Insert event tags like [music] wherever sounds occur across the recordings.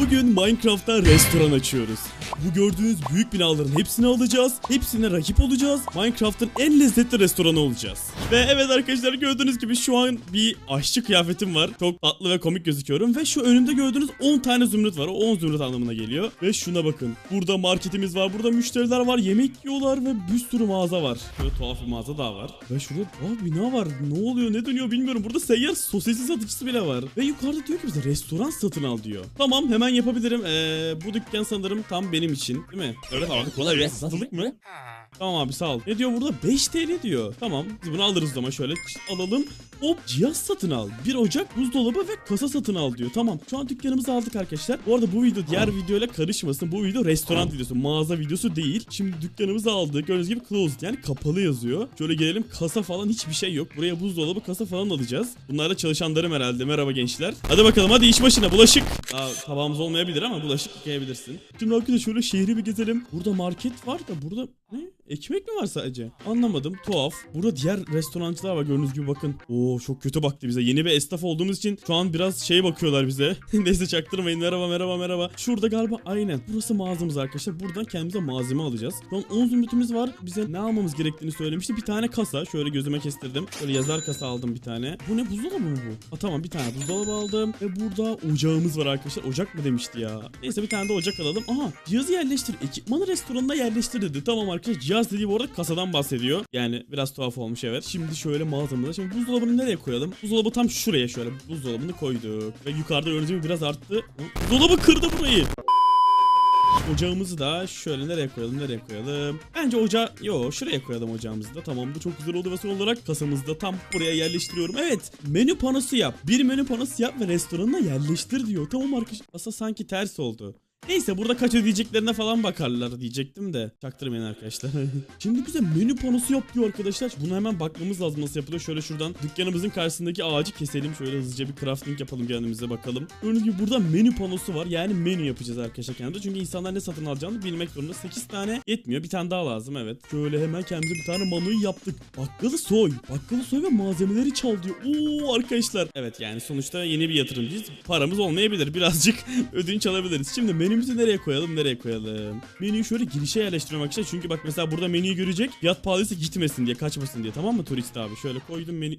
Bugün Minecraft'ta restoran açıyoruz. Bu gördüğünüz büyük binaların hepsini alacağız. Hepsine rakip olacağız. Minecraft'ın en lezzetli restoranı olacağız. Ve evet arkadaşlar gördüğünüz gibi şu an bir aşçı kıyafetim var. Çok tatlı ve komik gözüküyorum. Ve şu önümde gördüğünüz 10 tane zümrüt var. O 10 zümrüt anlamına geliyor. Ve şuna bakın. Burada marketimiz var. Burada müşteriler var. Yemek yiyorlar ve bir sürü mağaza var. Böyle tuhaf bir mağaza daha var. Ve şurada aa, bina var. Ne oluyor ne dönüyor bilmiyorum. Burada seyyar sosisi satıcısı bile var. Ve yukarıda diyor ki bize restoran satın al diyor. Tamam hemen yapabilirim. Ee, bu dükkan sanırım tam benim için. Değil mi? Evet abi kolay gelsin. Satılık mı? Tamam abi sağ ol. Ne diyor burada? 5 TL diyor. Tamam biz bunu alırız o zaman şöyle alalım. Hop cihaz satın al. Bir ocak, buzdolabı ve kasa satın al diyor. Tamam şu an dükkanımızı aldık arkadaşlar. Bu arada bu video diğer videoyla karışmasın. Bu video restoran videosu, mağaza videosu değil. Şimdi dükkanımızı aldık. Gördüğünüz gibi closed yani kapalı yazıyor. Şöyle gelelim kasa falan hiçbir şey yok. Buraya buzdolabı, kasa falan alacağız. Bunlar da çalışanlarım herhalde. Merhaba gençler. Hadi bakalım hadi iş başına bulaşık. Aa, tabağımız olmayabilir ama bulaşık yıkayabilirsin. Şimdi arkadaşlar şöyle şehri bir gezelim. Burada market var da burada ne? Ekmek mi var sadece? Anlamadım. Tuhaf. Burada diğer restorancılar var gördüğünüz gibi bakın. Oo çok kötü baktı bize. Yeni bir esnaf olduğumuz için şu an biraz şey bakıyorlar bize. [laughs] Neyse çaktırmayın. Merhaba merhaba merhaba. Şurada galiba aynen. Burası mağazamız arkadaşlar. Buradan kendimize malzeme alacağız. Şu an 10 zümrütümüz var. Bize ne almamız gerektiğini söylemişti. Bir tane kasa. Şöyle gözüme kestirdim. Şöyle yazar kasa aldım bir tane. Bu ne buzdolabı mı bu? Ha tamam bir tane buzdolabı aldım. Ve burada ocağımız var arkadaşlar. Ocak mı demişti ya? Neyse bir tane de ocak alalım. Aha cihazı yerleştir. Ekipmanı restoranına yerleştir dedi. Tamam arkadaşlar cihaz dediği bu arada kasadan bahsediyor. Yani biraz tuhaf olmuş evet. Şimdi şöyle mağazamıza. Şimdi buzdolabını nereye koyalım? Buzdolabı tam şuraya şöyle buzdolabını koyduk. Ve yukarıda gibi biraz arttı. Buzdolabı kırdı burayı. Ocağımızı da şöyle nereye koyalım nereye koyalım. Bence ocağı yo şuraya koyalım ocağımızı da. Tamam bu çok güzel oldu ve son olarak kasamızı da tam buraya yerleştiriyorum. Evet menü panosu yap. Bir menü panosu yap ve restoranına yerleştir diyor. Tamam arkadaşlar. Aslında sanki ters oldu. Neyse burada kaç ödeyeceklerine falan bakarlar diyecektim de. Çaktırmayın arkadaşlar. [laughs] Şimdi bize menü panosu yap diyor arkadaşlar. Bunu hemen bakmamız lazım nasıl yapılıyor. Şöyle şuradan dükkanımızın karşısındaki ağacı keselim. Şöyle hızlıca bir crafting yapalım kendimize bakalım. Gördüğünüz gibi burada menü panosu var. Yani menü yapacağız arkadaşlar kendimize. Çünkü insanlar ne satın alacağını bilmek zorunda. 8 tane yetmiyor. Bir tane daha lazım evet. Şöyle hemen kendimize bir tane manuyu yaptık. Bakkalı soy. Bakkalı soy ve malzemeleri çal diyor. Oo arkadaşlar. Evet yani sonuçta yeni bir yatırımcıyız. Paramız olmayabilir. Birazcık [laughs] ödünç alabiliriz. Şimdi menümüzü nereye koyalım nereye koyalım. Menüyü şöyle girişe yerleştiriyorum arkadaşlar. Çünkü bak mesela burada menüyü görecek. Fiyat pahalıysa gitmesin diye kaçmasın diye tamam mı turist abi. Şöyle koydum menü.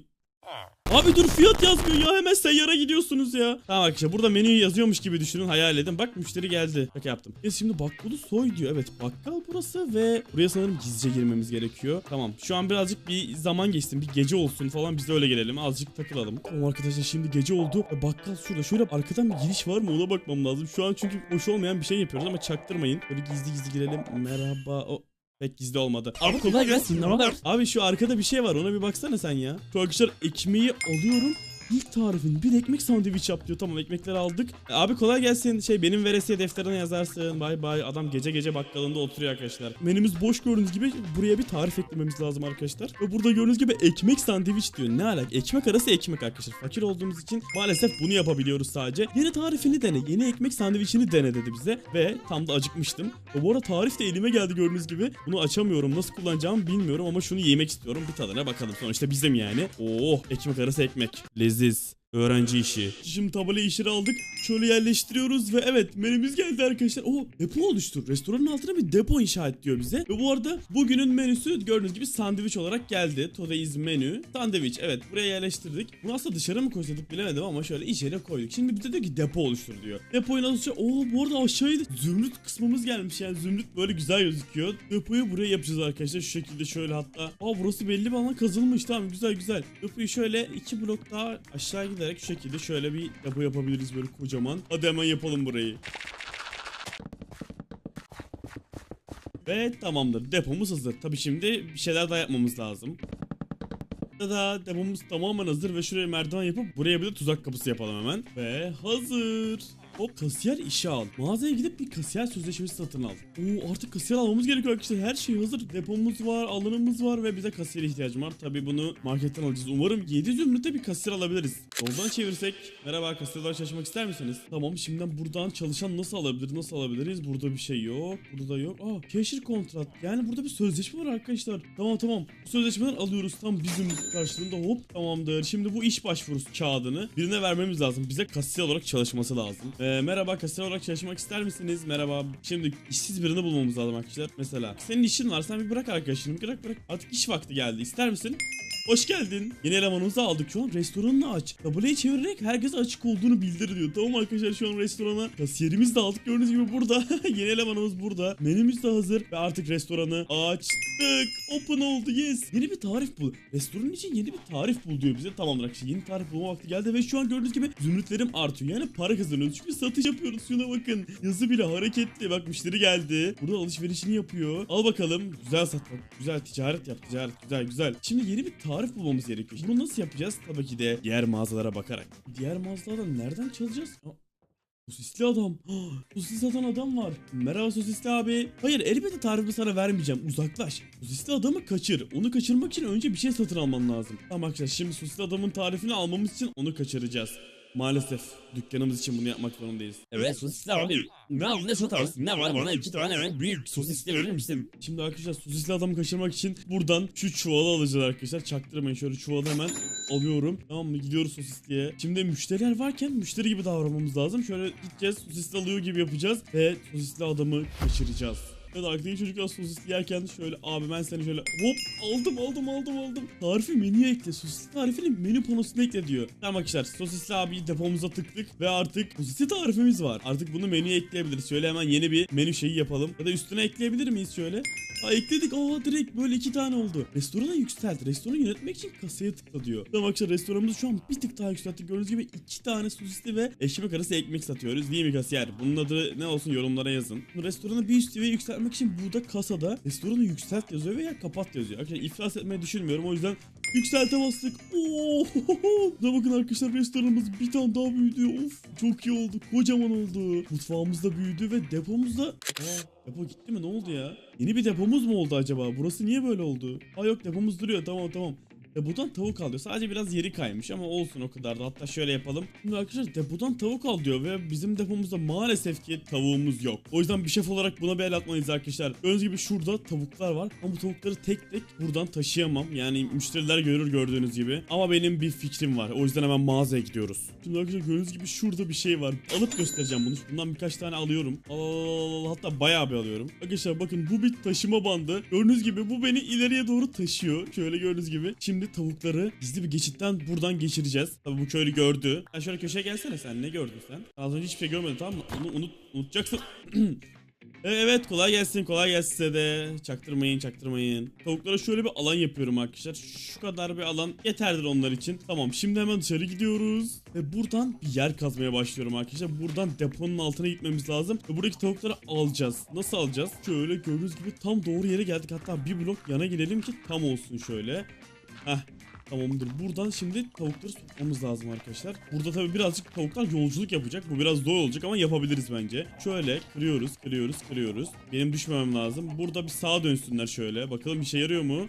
Abi dur fiyat yazmıyor ya hemen seyyara gidiyorsunuz ya. Tamam arkadaşlar burada menüyü yazıyormuş gibi düşünün hayal edin. Bak müşteri geldi. Bak yaptım. Biz şimdi bakkalı soy diyor. Evet bakkal burası ve buraya sanırım gizlice girmemiz gerekiyor. Tamam şu an birazcık bir zaman geçsin. Bir gece olsun falan biz de öyle gelelim. Azıcık takılalım. Tamam arkadaşlar şimdi gece oldu. Ve bakkal şurada. Şöyle arkadan bir giriş var mı ona bakmam lazım. Şu an çünkü hoş olmayan bir şey yapıyoruz ama çaktırmayın. Böyle gizli gizli girelim. Merhaba. O Pek gizli olmadı. Abi kolay gelsin. Ne? Abi şu arkada bir şey var ona bir baksana sen ya. Şu arkadaşlar ekmeği alıyorum. İlk tarifin bir ekmek sandviç yap diyor. Tamam ekmekleri aldık. E, Abi kolay gelsin. Şey benim veresiye defterine yazarsın. Bay bay. Adam gece gece bakkalında oturuyor arkadaşlar. Menümüz boş gördüğünüz gibi buraya bir tarif eklememiz lazım arkadaşlar. Ve burada gördüğünüz gibi ekmek sandviç diyor. Ne alak? Ekmek arası ekmek arkadaşlar. Fakir olduğumuz için maalesef bunu yapabiliyoruz sadece. Yeni tarifini dene. Yeni ekmek sandviçini dene dedi bize. Ve tam da acıkmıştım. Ve bu arada tarif de elime geldi gördüğünüz gibi. Bunu açamıyorum. Nasıl kullanacağımı bilmiyorum ama şunu yemek istiyorum. Bir tadına bakalım. Sonuçta bizim yani. Oh ekmek arası ekmek. this Öğrenci işi. Şimdi tabela işleri aldık. Şöyle yerleştiriyoruz ve evet menümüz geldi arkadaşlar. Oo depo oluştur. Restoranın altına bir depo inşa et diyor bize. Ve bu arada bugünün menüsü gördüğünüz gibi sandviç olarak geldi. Today's menü. Sandviç evet buraya yerleştirdik. Bunu aslında dışarı mı koysaydık bilemedim ama şöyle içeri koyduk. Şimdi bize diyor ki depo oluştur diyor. Depoyu nasıl Oo bu arada aşağıya zümrüt kısmımız gelmiş yani zümrüt böyle güzel gözüküyor. Depoyu buraya yapacağız arkadaşlar şu şekilde şöyle hatta. Aa burası belli bir alan kazılmış tamam güzel güzel. Depoyu şöyle iki blok daha aşağı giderek şu şekilde şöyle bir depo yapabiliriz böyle kocaman. Hadi hemen yapalım burayı. Ve tamamdır. Depomuz hazır. Tabi şimdi bir şeyler daha yapmamız lazım. Da depomuz tamamen hazır ve şuraya merdiven yapıp buraya bir de tuzak kapısı yapalım hemen. Ve hazır. Hop kasiyer işe al. Mağazaya gidip bir kasiyer sözleşmesi satın al. Oo artık kasiyer almamız gerekiyor arkadaşlar. Her şey hazır. Depomuz var, alanımız var ve bize kasiyer ihtiyacım var. Tabii bunu marketten alacağız. Umarım 7 zümrüte bir kasiyer alabiliriz. Soldan çevirsek. Merhaba kasiyerler çalışmak ister misiniz? Tamam şimdiden buradan çalışan nasıl alabiliriz? Nasıl alabiliriz? Burada bir şey yok. Burada yok. Aa keşir kontrat. Yani burada bir sözleşme var arkadaşlar. Tamam tamam. Bu sözleşmeden alıyoruz. Tam bizim karşılığında hop tamamdır. Şimdi bu iş başvurusu kağıdını birine vermemiz lazım. Bize kasiyer olarak çalışması lazım. Ve Ee, merhaba kasiyer olarak çalışmak ister misiniz? Merhaba. Şimdi işsiz birini bulmamız lazım arkadaşlar. Mesela senin işin var sen bir bırak arkadaşını bırak bırak. Artık iş vakti geldi. İster misin? Hoş geldin. Yeni elemanımızı aldık şu an restoranını aç. Tabelayı çevirerek herkese açık olduğunu bildir diyor. Tamam arkadaşlar şu an restorana kasiyerimiz de aldık gördüğünüz gibi burada. [laughs] Yeni elemanımız burada. Menümüz de hazır ve artık restoranı açtık. Open oldu yes. Yeni bir tarif bul. Restoran için yeni bir tarif bul diyor bize. Tamamdır arkadaşlar yeni tarif bulma vakti geldi ve şu an gördüğünüz gibi zümrütlerim artıyor. Yani para kazanıyoruz çünkü satış yapıyoruz. Şuna bakın. Yazı bile hareketli. Bak müşteri geldi. Burada alışverişini yapıyor. Al bakalım. Güzel sat bak. Güzel ticaret yap. Ticaret güzel güzel. Şimdi yeni bir tarif bulmamız gerekiyor. Bunu nasıl yapacağız? Tabii ki de diğer mağazalara bakarak. Diğer mağazalardan nereden çalacağız? Sosisli adam. [gasps] Sosis satan adam var. Merhaba sosisli abi. Hayır elbette tarifi sana vermeyeceğim. Uzaklaş. Sosisli adamı kaçır. Onu kaçırmak için önce bir şey satın alman lazım. Tamam arkadaşlar şimdi sosisli adamın tarifini almamız için onu kaçıracağız. Maalesef dükkanımız için bunu yapmak zorundayız. Evet sosisler abi. Ne var ne satarsın? Ne var bana iki tane büyük sosisli verir misin? Şimdi arkadaşlar sosisli adamı kaçırmak için buradan şu çuvalı alacağız arkadaşlar. Çaktırmayın şöyle çuvalı hemen alıyorum. Tamam mı? Gidiyoruz sosisliye. Şimdi müşteriler varken müşteri gibi davranmamız lazım. Şöyle gideceğiz sosisli alıyor gibi yapacağız ve sosisli adamı kaçıracağız. Evet arkadaki çocuklar sosisli yerken şöyle abi ben seni şöyle hop aldım aldım aldım aldım. Tarifi menüye ekle. Sosisli tarifini menü panosuna ekle diyor. Tamam arkadaşlar sosisli abi depomuza tıktık ve artık sosisli tarifimiz var. Artık bunu menüye ekleyebiliriz. Şöyle hemen yeni bir menü şeyi yapalım. Ya da üstüne ekleyebilir miyiz şöyle? Aa ekledik. Aa direkt böyle iki tane oldu. Restoranı yükselt. Restoranı yönetmek için kasaya tıkla diyor. Tamam arkadaşlar restoranımızı şu an bir tık daha yükselttik. Gördüğünüz gibi iki tane sosisli ve ekmek arası ekmek satıyoruz. Değil mi kasiyer? Bunun adı ne olsun yorumlara yazın. Restoranı bir üst seviyeye yükseltmek için burada kasada restoranı yükselt yazıyor veya kapat yazıyor. Arkadaşlar iflas etmeyi düşünmüyorum. O yüzden Yükselte bastık. Oo! Da bakın arkadaşlar restoranımız bir tane daha büyüdü. Of çok iyi oldu. Kocaman oldu. Mutfağımız da büyüdü ve depomuz da... Aa, depo gitti mi? Ne oldu ya? Yeni bir depomuz mu oldu acaba? Burası niye böyle oldu? Aa yok depomuz duruyor. Tamam tamam. Depodan tavuk al diyor. Sadece biraz yeri kaymış ama olsun o kadar da. Hatta şöyle yapalım. Şimdi arkadaşlar depodan tavuk al diyor ve bizim depomuzda maalesef ki tavuğumuz yok. O yüzden bir şef olarak buna bir el atmalıyız arkadaşlar. Gördüğünüz gibi şurada tavuklar var. Ama bu tavukları tek tek buradan taşıyamam. Yani müşteriler görür gördüğünüz gibi. Ama benim bir fikrim var. O yüzden hemen mağazaya gidiyoruz. Şimdi arkadaşlar gördüğünüz gibi şurada bir şey var. Alıp göstereceğim bunu. Bundan birkaç tane alıyorum. Al al al al. Hatta bayağı bir alıyorum. Arkadaşlar bakın bu bir taşıma bandı. Gördüğünüz gibi bu beni ileriye doğru taşıyor. Şöyle gördüğünüz gibi. Şimdi tavukları gizli bir geçitten buradan geçireceğiz. Tabii bu köylü gördü. Sen şöyle köşeye gelsene sen. Ne gördün sen? Az önce hiçbir şey görmedin tamam mı? Onu unut, unutacaksın. [clears throat] E, Evet kolay gelsin kolay gelsin size de çaktırmayın çaktırmayın Tavuklara şöyle bir alan yapıyorum arkadaşlar Şu kadar bir alan yeterdir onlar için Tamam şimdi hemen dışarı gidiyoruz Ve buradan bir yer kazmaya başlıyorum arkadaşlar Buradan deponun altına gitmemiz lazım Ve buradaki tavukları alacağız Nasıl alacağız? Şöyle gördüğünüz gibi tam doğru yere geldik Hatta bir blok yana gidelim ki tam olsun şöyle Heh Tamamdır. Buradan şimdi tavukları sokmamız lazım arkadaşlar. Burada tabii birazcık tavuklar yolculuk yapacak. Bu biraz zor olacak ama yapabiliriz bence. Şöyle kırıyoruz, kırıyoruz, kırıyoruz. Benim düşmemem lazım. Burada bir sağa dönsünler şöyle. Bakalım işe yarıyor mu?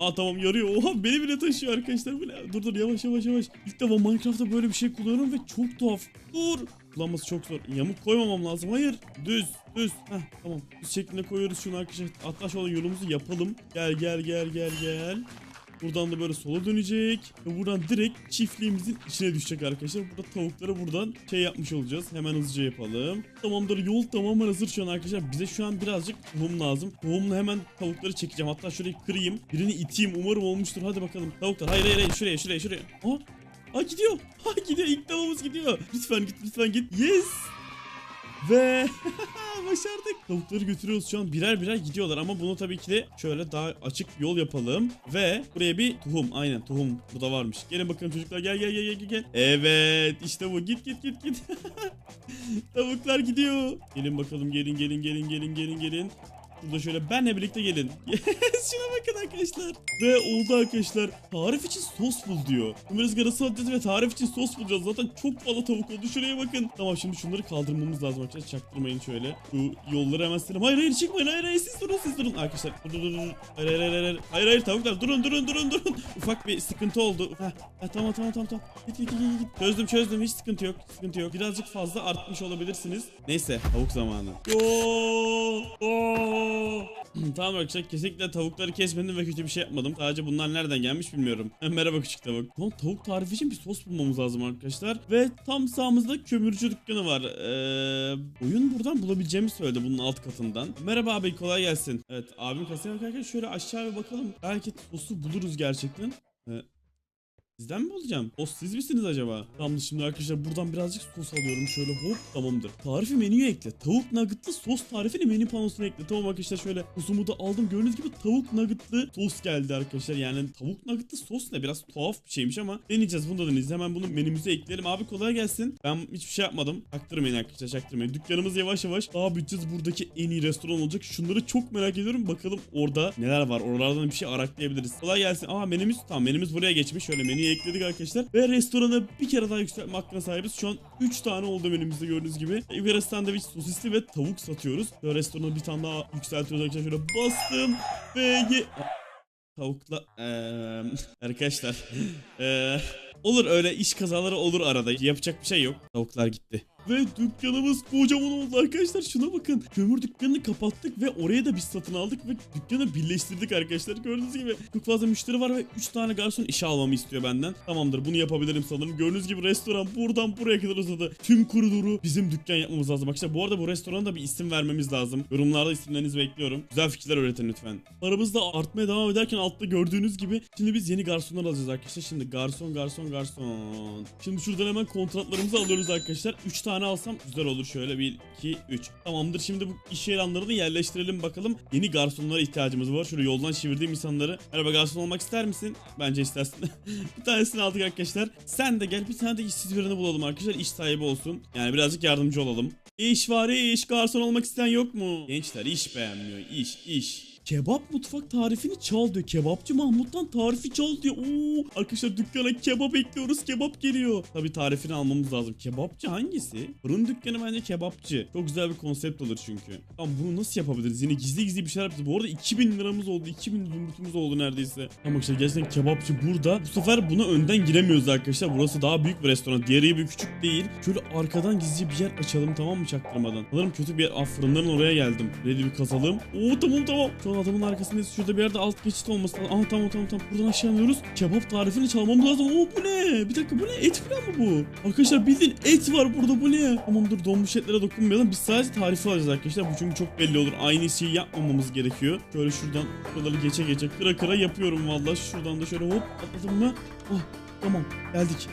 Aa tamam yarıyor. Oha beni bile taşıyor arkadaşlar. Dur dur yavaş yavaş yavaş. İlk defa Minecraft'ta böyle bir şey kullanıyorum ve çok tuhaf. Dur. Kullanması çok zor. Yamuk koymamam lazım. Hayır. Düz. Düz. Heh tamam. Düz şeklinde koyuyoruz şunu arkadaşlar. Hatta şu yolumuzu yapalım. Gel gel gel gel gel. Buradan da böyle sola dönecek. Ve buradan direkt çiftliğimizin içine düşecek arkadaşlar. Burada tavukları buradan şey yapmış olacağız. Hemen hızlıca yapalım. Tamamdır yol tamamen hazır şu an arkadaşlar. Bize şu an birazcık tohum lazım. Tohumla hemen tavukları çekeceğim. Hatta şurayı kırayım. Birini iteyim. Umarım olmuştur. Hadi bakalım. Tavuklar hayır hayır hayır. Şuraya şuraya şuraya. Aa, Aa gidiyor. Ha gidiyor. İlk tavamız gidiyor. Lütfen git lütfen git. Yes. Ve [laughs] başardık. Tavukları götürüyoruz şu an birer birer gidiyorlar ama bunu tabii ki de şöyle daha açık yol yapalım. Ve buraya bir tohum aynen tohum burada varmış. Gelin bakalım çocuklar gel gel gel gel gel. Evet işte bu git git git git. [laughs] Tavuklar gidiyor. Gelin bakalım gelin gelin gelin gelin gelin gelin. Burada şöyle benle birlikte gelin. [laughs] Şuna bakın arkadaşlar. Ve oldu arkadaşlar. Tarif için sos bul diyor. Tüm rızgarası atacağız ve tarif için sos bulacağız. Zaten çok fazla tavuk oldu. Şuraya bakın. Tamam şimdi şunları kaldırmamız lazım arkadaşlar. Çaktırmayın şöyle. Şu yolları hemen silelim. Hayır hayır çıkmayın. Hayır hayır siz durun siz durun. Arkadaşlar dur dur dur. dur. Hayır hayır hayır hayır. Hayır hayır tavuklar durun durun durun durun. [laughs] Ufak bir sıkıntı oldu. Heh, heh, tamam tamam tamam tamam. Git git git git. Çözdüm çözdüm. Hiç sıkıntı yok. Sıkıntı yok. Birazcık fazla artmış olabilirsiniz. Neyse tavuk zamanı. Yo! Oo! [clears throat] tamam arkadaşlar kesinlikle tavukları kesmedim ve kötü bir şey yapmadım. Sadece bunlar nereden gelmiş bilmiyorum. [laughs] Merhaba küçük tavuk. Lan tavuk tarifi için bir sos bulmamız lazım arkadaşlar. Ve tam sağımızda kömürcü dükkanı var. Ee, oyun buradan bulabileceğimi söyledi bunun alt katından. Merhaba abi kolay gelsin. Evet abim kasaya bakarken şöyle aşağı bir bakalım. Belki sosu buluruz gerçekten. Sizden mi bulacağım? O siz misiniz acaba? Tamamdır şimdi arkadaşlar buradan birazcık sos alıyorum şöyle hop tamamdır. Tarifi menüye ekle. Tavuk nuggetlı sos tarifini menü panosuna ekle. Tamam arkadaşlar şöyle sosumu da aldım. Gördüğünüz gibi tavuk nuggetlı sos geldi arkadaşlar. Yani tavuk nuggetlı sos ne? Biraz tuhaf bir şeymiş ama deneyeceğiz. Bunu da deneyeceğiz. Hemen bunu menümüze ekleyelim. Abi kolay gelsin. Ben hiçbir şey yapmadım. Çaktırmayın arkadaşlar çaktırmayın. Dükkanımız yavaş yavaş daha büyüteceğiz. Buradaki en iyi restoran olacak. Şunları çok merak ediyorum. Bakalım orada neler var. Oralardan bir şey araklayabiliriz. Kolay gelsin. Aa menümüz tamam menümüz buraya geçmiş. Şöyle menüye ekledik arkadaşlar. Ve restoranı bir kere daha yükseltme hakkına sahibiz. Şu an 3 tane oldu menümüzde gördüğünüz gibi. Yukarı sandviç, sosisli ve tavuk satıyoruz. Ve restoranı bir tane daha yükseltiyoruz arkadaşlar. Şöyle bastım ve. Tavukla... Eee... [laughs] Arkadaşlar... Eee... Olur öyle iş kazaları olur arada. Yapacak bir şey yok. Tavuklar gitti. Ve dükkanımız kocaman oldu arkadaşlar. Şuna bakın. Kömür dükkanını kapattık ve oraya da biz satın aldık ve dükkanı birleştirdik arkadaşlar. Gördüğünüz gibi çok fazla müşteri var ve 3 tane garson işe almamı istiyor benden. Tamamdır bunu yapabilirim sanırım. Gördüğünüz gibi restoran buradan buraya kadar uzadı. Tüm koridoru bizim dükkan yapmamız lazım. Arkadaşlar bu arada bu restorana da bir isim vermemiz lazım. Yorumlarda isimlerinizi bekliyorum. Güzel fikirler öğretin lütfen. Paramız da artmaya devam ederken altta gördüğünüz gibi şimdi biz yeni garsonlar alacağız arkadaşlar. Şimdi garson garson garson. Şimdi şuradan hemen kontratlarımızı alıyoruz arkadaşlar. 3 tane alsam güzel olur. Şöyle 1, 2, 3. Tamamdır şimdi bu iş ilanlarını yerleştirelim bakalım. Yeni garsonlara ihtiyacımız var. Şöyle yoldan çevirdiğim insanları. Merhaba garson olmak ister misin? Bence istersin. [laughs] bir tanesini aldık arkadaşlar. Sen de gel bir tane de işsiz birini bulalım arkadaşlar. İş sahibi olsun. Yani birazcık yardımcı olalım. İş var iş. Garson olmak isteyen yok mu? Gençler iş beğenmiyor. İş iş. Kebap mutfak tarifini çal diyor. Kebapçı Mahmut'tan tarifi çal diyor. Oo, arkadaşlar dükkana kebap ekliyoruz. Kebap geliyor. Tabii tarifini almamız lazım. Kebapçı hangisi? Fırın dükkanı bence kebapçı. Çok güzel bir konsept olur çünkü. Tamam bunu nasıl yapabiliriz? Yine gizli gizli bir şeyler yapacağız. Bu arada 2000 liramız oldu. 2000 zümrütümüz oldu neredeyse. Tamam arkadaşlar gerçekten kebapçı burada. Bu sefer buna önden giremiyoruz arkadaşlar. Burası daha büyük bir restoran. Diğeri bir küçük değil. Şöyle arkadan gizlice bir yer açalım tamam mı çaktırmadan? Sanırım kötü bir yer. Aa fırınların oraya geldim. Ready bir kazalım. Oo tamam tamam. Şu an adamın arkasındayız. Şurada bir yerde alt geçit olması lazım. Aa tamam tamam tamam. Buradan aşağı iniyoruz. Kebap tarifini çalmamız lazım. Oo bu ne? Bir dakika bu ne? Et falan mı bu? Arkadaşlar bildiğin et var burada bu ne? Tamam dur donmuş etlere dokunmayalım. Biz sadece tarifi alacağız arkadaşlar. Bu çünkü çok belli olur. Aynı şeyi yapmamamız gerekiyor. Şöyle şuradan buraları geçe geçe kıra kıra yapıyorum vallahi. Şuradan da şöyle hop atladım mı? Oh tamam geldik.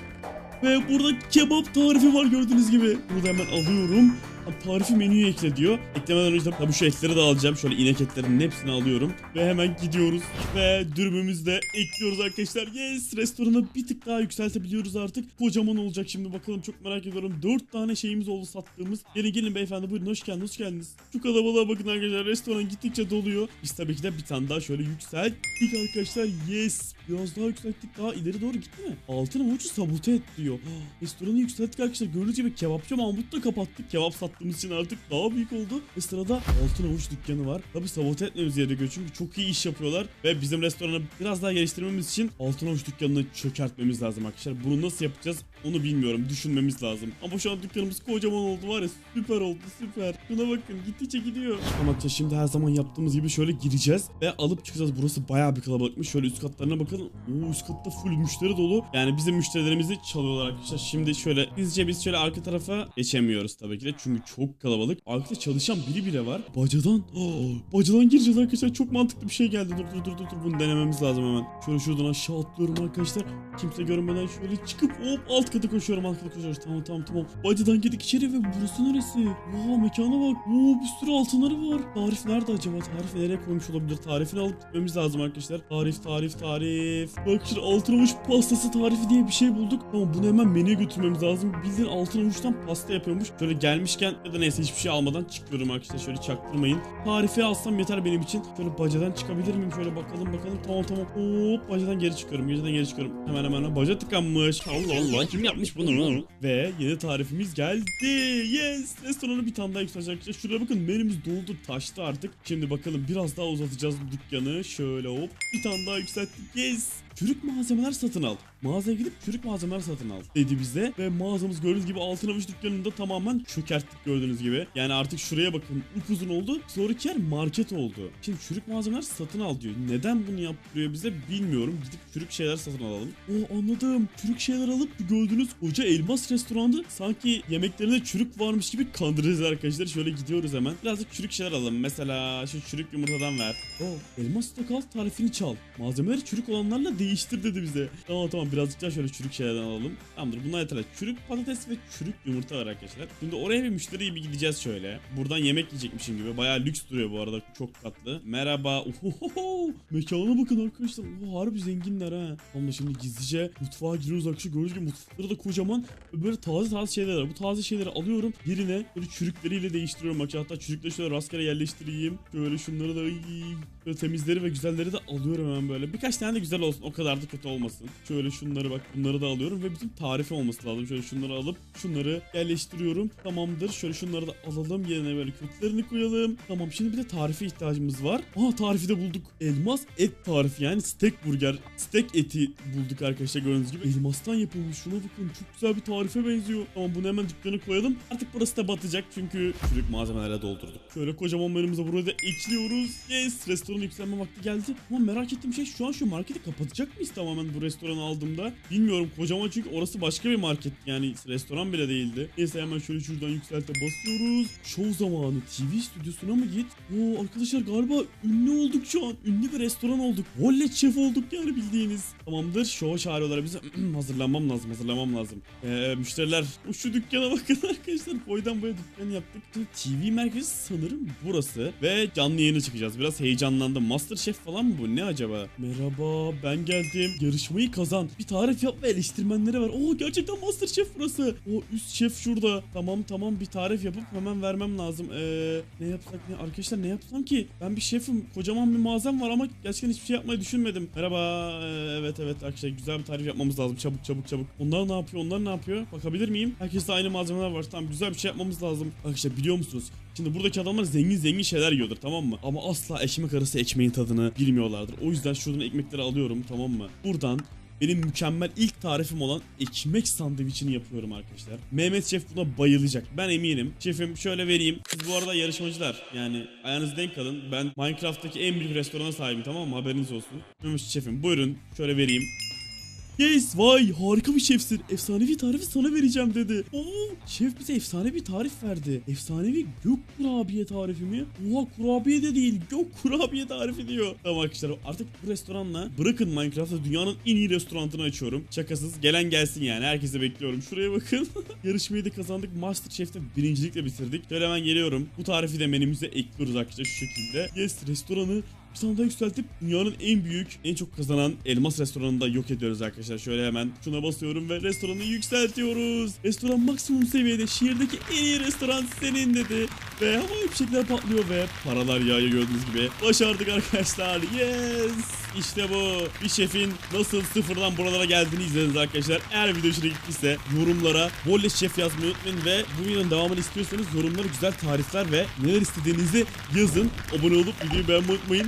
Ve burada kebap tarifi var gördüğünüz gibi. Burada hemen alıyorum. Tarifi menüye ekle diyor. Eklemeden önce tabii şu etleri de alacağım. Şöyle inek etlerinin hepsini alıyorum. Ve hemen gidiyoruz. Ve dürümümüzü de ekliyoruz arkadaşlar. Yes! Restoranı bir tık daha yükseltebiliyoruz artık. Kocaman olacak şimdi bakalım çok merak ediyorum. 4 tane şeyimiz oldu sattığımız. Gelin gelin beyefendi buyurun hoş geldiniz hoş geldiniz. Şu kalabalığa bakın arkadaşlar. Restoran gittikçe doluyor. Biz tabii ki de bir tane daha şöyle yükselttik arkadaşlar. Yes! Biraz daha yükselttik. Daha ileri doğru gitti mi? Altın avucu sabote et diyor. [gasps] Restoranı yükselttik arkadaşlar. Gördüğünüz gibi kebapçı Mahmut da kapattık. Kebap sattığımız için artık daha büyük oldu. Ve sırada altın avuç dükkanı var. Tabi sabote etmemiz gerekiyor çünkü çok iyi iş yapıyorlar. Ve bizim restoranı biraz daha geliştirmemiz için altın avuç dükkanını çökertmemiz lazım arkadaşlar. Bunu nasıl yapacağız onu bilmiyorum. Düşünmemiz lazım. Ama şu an dükkanımız kocaman oldu var ya süper oldu süper. Şuna bakın gittikçe gidiyor. Ama şimdi her zaman yaptığımız gibi şöyle gireceğiz ve alıp çıkacağız. Burası bayağı bir kalabalıkmış. Şöyle üst katlarına bakalım. Oo üst katta full müşteri dolu. Yani bizim müşterilerimizi çalıyorlar arkadaşlar. Şimdi şöyle bizce biz şöyle arka tarafa geçemiyoruz tabii ki de. Çünkü çok kalabalık. Arkada çalışan biri bile var. Bacadan. Oh, bacadan gireceğiz arkadaşlar. Çok mantıklı bir şey geldi. Dur dur dur dur. dur. Bunu denememiz lazım hemen. Şöyle şuradan aşağı atlıyorum arkadaşlar. Kimse görmeden şöyle çıkıp hop alt kata koşuyorum. Alt kata koşuyoruz. Tamam tamam tamam. Bacadan girdik içeri ve burası neresi? Oha mekana bak. Oo bir sürü altınları var. Tarif nerede acaba? Tarif nereye koymuş olabilir? Tarifini alıp gitmemiz lazım arkadaşlar. Tarif tarif tarif. Bak şimdi altın avuç pastası tarifi diye bir şey bulduk. Tamam bunu hemen menüye götürmemiz lazım. Bildiğin altın avuçtan pasta yapıyormuş. Şöyle gelmişken ya da neyse hiçbir şey almadan çıkıyorum arkadaşlar. Şöyle çaktırmayın. Tarifi alsam yeter benim için. Şöyle bacadan çıkabilir miyim? Şöyle bakalım bakalım. Tamam tamam. Hop bacadan geri çıkıyorum. Bacadan geri çıkıyorum. Hemen hemen. Baca tıkanmış. Allah Allah kim yapmış bunu? Ve yeni tarifimiz geldi. Yes. Restoranı bir tane daha yükseltecek. Şuraya bakın menümüz doldu taştı artık. Şimdi bakalım biraz daha uzatacağız bu dükkanı. Şöyle hop. Bir tane daha yükselttik. Yes. Çürük malzemeler satın al. Mağazaya gidip çürük malzemeler satın al dedi bize ve mağazamız gördüğünüz gibi altın avuç dükkanında tamamen çökerttik gördüğünüz gibi. Yani artık şuraya bakın upuzun oldu. Sonraki yer market oldu. Şimdi çürük malzemeler satın al diyor. Neden bunu yaptırıyor bize bilmiyorum. Gidip çürük şeyler satın alalım. O anladım. Çürük şeyler alıp gördüğünüz koca elmas restoranda sanki yemeklerinde çürük varmış gibi kandıracağız arkadaşlar. Şöyle gidiyoruz hemen. Birazcık çürük şeyler alalım. Mesela şu çürük yumurtadan ver. O elmas stok al tarifini çal. Malzemeleri çürük olanlarla değiştir dedi bize. Tamam tamam birazcık daha şöyle çürük şeylerden alalım. Tamamdır bunlar yeterli. Çürük patates ve çürük yumurta var arkadaşlar. Şimdi oraya bir müşteriye bir gideceğiz şöyle. Buradan yemek yiyecekmişim gibi. Bayağı lüks duruyor bu arada. Çok katlı. Merhaba. Ohohoho. Mekana bakın arkadaşlar. Oho, harbi zenginler ha. Tamam da şimdi gizlice mutfağa giriyoruz arkadaşlar. Gördüğünüz gibi mutfakları da kocaman. Böyle taze taze şeyler var. Bu taze şeyleri alıyorum. Yerine böyle çürükleriyle değiştiriyorum. Bak hatta çürükleri şöyle rastgele yerleştireyim. Şöyle şunları da böyle temizleri ve güzelleri de alıyorum hemen böyle. Birkaç tane de güzel olsun. O kadar da kötü olmasın. Şöyle şunları bak bunları da alıyorum ve bizim tarifi olması lazım. Şöyle şunları alıp şunları yerleştiriyorum. Tamamdır. Şöyle şunları da alalım. Yerine böyle kötülerini koyalım. Tamam şimdi bir de tarife ihtiyacımız var. Aa tarifi de bulduk. Elmas et tarifi yani steak burger. Steak eti bulduk arkadaşlar gördüğünüz gibi. Elmastan yapılmış. Şuna bakın çok güzel bir tarife benziyor. Tamam bunu hemen dükkana koyalım. Artık burası da batacak çünkü çürük malzemelerle doldurduk. Şöyle kocaman menümüze buraya da ekliyoruz. Yes restoran yükselme vakti geldi. Ama merak ettiğim şey şu an şu marketi kapatacak mıyız tamamen bu restoranı aldığımda? Bilmiyorum kocaman çünkü orası başka bir market. Yani restoran bile değildi. Neyse hemen şöyle şuradan yükselte basıyoruz. Show zamanı TV stüdyosuna mı git? Oo arkadaşlar galiba ünlü olduk şu an. Ünlü bir restoran olduk. Wallet şef olduk yani bildiğiniz. Tamamdır. Show'a çağırıyorlar bizi. [clears throat] hazırlanmam lazım hazırlamam lazım. Ee, müşteriler şu dükkana [laughs] bakın arkadaşlar. Boydan boya dükkan yaptık. TV merkezi sanırım burası. Ve canlı yayına çıkacağız. Biraz heyecanlandım. Masterchef falan mı bu? Ne acaba? Merhaba ben geldim. Yarışmayı kazan. Bir tarif yap ve eleştirmenlere ver. Oo gerçekten Masterchef burası. O üst şef şurada. Tamam tamam bir tarif yapıp hemen vermem lazım. Ee, ne yapsak ne? Arkadaşlar ne yapsam ki? Ben bir şefim. Kocaman bir mağazam var ama gerçekten hiçbir şey yapmayı düşünmedim. Merhaba. Ee, evet evet arkadaşlar güzel bir tarif yapmamız lazım. Çabuk çabuk çabuk. Onlar ne yapıyor? Onlar ne yapıyor? Bakabilir miyim? Herkeste aynı malzemeler var. Tamam güzel bir şey yapmamız lazım. Arkadaşlar biliyor musunuz? Şimdi buradaki adamlar zengin zengin şeyler yiyordur tamam mı? Ama asla ekmek arası ekmeğin tadını bilmiyorlardır. O yüzden şuradan ekmekleri alıyorum tamam mı? Buradan benim mükemmel ilk tarifim olan ekmek sandviçini yapıyorum arkadaşlar. Mehmet Şef buna bayılacak. Ben eminim. Şefim şöyle vereyim. Siz bu arada yarışmacılar. Yani ayağınız denk kalın. Ben Minecraft'taki en büyük restorana sahibim tamam mı? Haberiniz olsun. Mehmet Şefim buyurun. Şöyle vereyim. Yes vay harika bir şefsin. Efsanevi tarifi sana vereceğim dedi. Oo, şef bize efsane bir tarif verdi. Efsanevi gök kurabiye tarifi mi? Oha kurabiye de değil gök kurabiye tarifi diyor. Tamam arkadaşlar artık bu restoranla bırakın Minecraft'ta dünyanın en iyi restoranını açıyorum. Şakasız gelen gelsin yani herkese bekliyorum. Şuraya bakın. [laughs] Yarışmayı da kazandık. Masterchef'te birincilikle bitirdik. Şöyle hemen geliyorum. Bu tarifi de menümüze ekliyoruz arkadaşlar şu şekilde. Yes restoranı bir tane daha yükseltip dünyanın en büyük, en çok kazanan elmas restoranını da yok ediyoruz arkadaşlar. Şöyle hemen şuna basıyorum ve restoranı yükseltiyoruz. Restoran maksimum seviyede şehirdeki en iyi restoran senin dedi. Ve havai fişekler patlıyor ve paralar yağıyor gördüğünüz gibi. Başardık arkadaşlar. Yes! İşte bu. Bir şefin nasıl sıfırdan buralara geldiğini izlediniz arkadaşlar. Eğer video hoşuna gittiyse yorumlara Bolle Şef yazmayı unutmayın ve bu videonun devamını istiyorsanız yorumlara güzel tarifler ve neler istediğinizi yazın. Abone olup videoyu beğenmeyi unutmayın.